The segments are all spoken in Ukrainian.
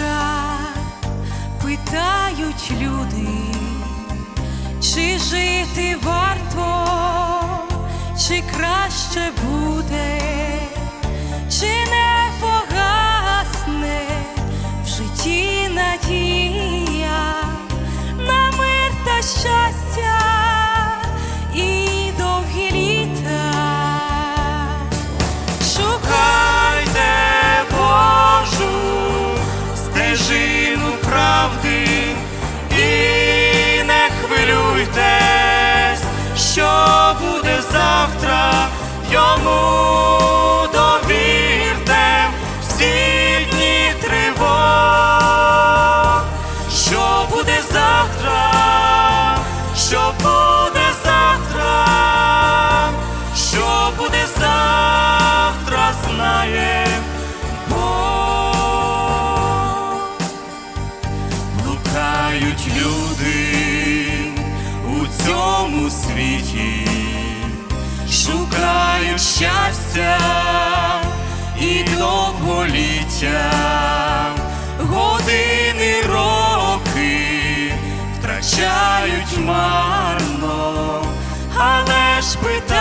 буде? Питають люди, чи жити варто, чи краще буде, чи не цьому світі, шукають щастя і довголіття, години, роки втрачають марно, але ж питають,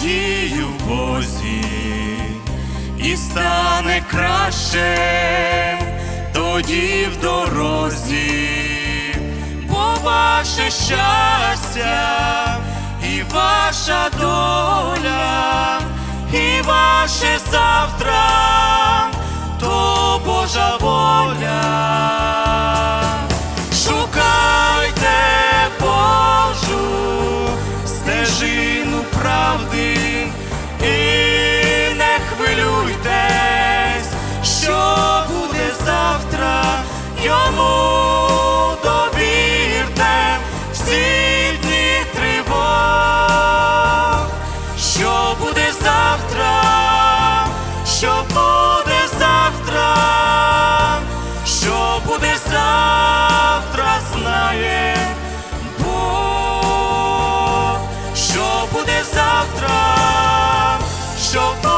надію в і стане краще тоді в дорозі, бо ваше щастя і ваша доля, і ваше завтра, то Божа воля. Тривог, що буде завтра, що буде завтра, що буде завтра, знає що буде завтра, що буде